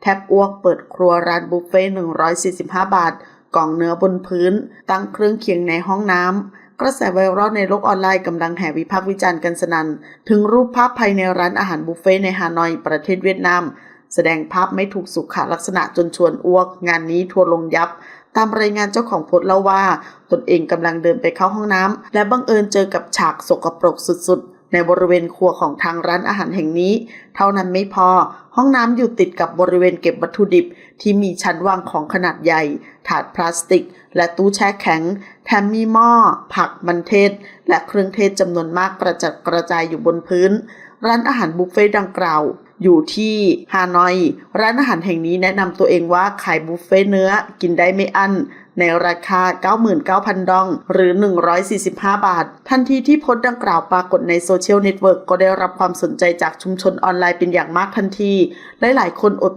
แท็บอ้วกเปิดครัวร้านบุฟเฟ่145 บาท กล่องเนื้อบนพื้น ตั้งเครื่องเคียงในห้องน้ำ กระแสไวรัลในโลกออนไลน์กำลังแห่วิพากษ์วิจารณ์กันสนั่น ถึงรูปภาพภายในร้านอาหารบุฟเฟ่ในฮานอย ประเทศเวียดนาม แสดงภาพไม่ถูกสุขลักษณะจนชวนอ้วก งานนี้ทัวร์ลงยับ ตามรายงานเจ้าของโพสต์เล่าว่า ตนเองกำลังเดินไปเข้าห้องน้ำและบังเอิญเจอกับฉากสกปรกสุดๆ ในบริเวณครัวของทางร้านอาหารแห่งนี้ เท่านั้นไม่พอ ห้องน้ำอยู่ติดกับบริเวณเก็บวัตถุดิบ ที่มีชั้นวางของขนาดใหญ่ ถาดพลาสติก และตู้แช่แข็ง แถมมีหม้อ ผักมันเทศ และเครื่องเทศจำนวนมากกระจัดกระจายอยู่บนพื้น ร้านอาหารบุฟเฟ่ต์ดังกล่าว อยู่ที่ฮานอย ร้านอาหารแห่งนี้แนะนำตัวเองว่าขายบุฟเฟ่ต์เนื้อกินได้ไม่อั้นในราคา 99,000 ดอง หรือ 145 บาท ทันทีที่โพสต์ดังกล่าวปรากฏในโซเชียลเน็ตเวิร์กก็ได้รับความสนใจจากชุมชนออนไลน์เป็นอย่างมากทันที หลายๆคนอดไม่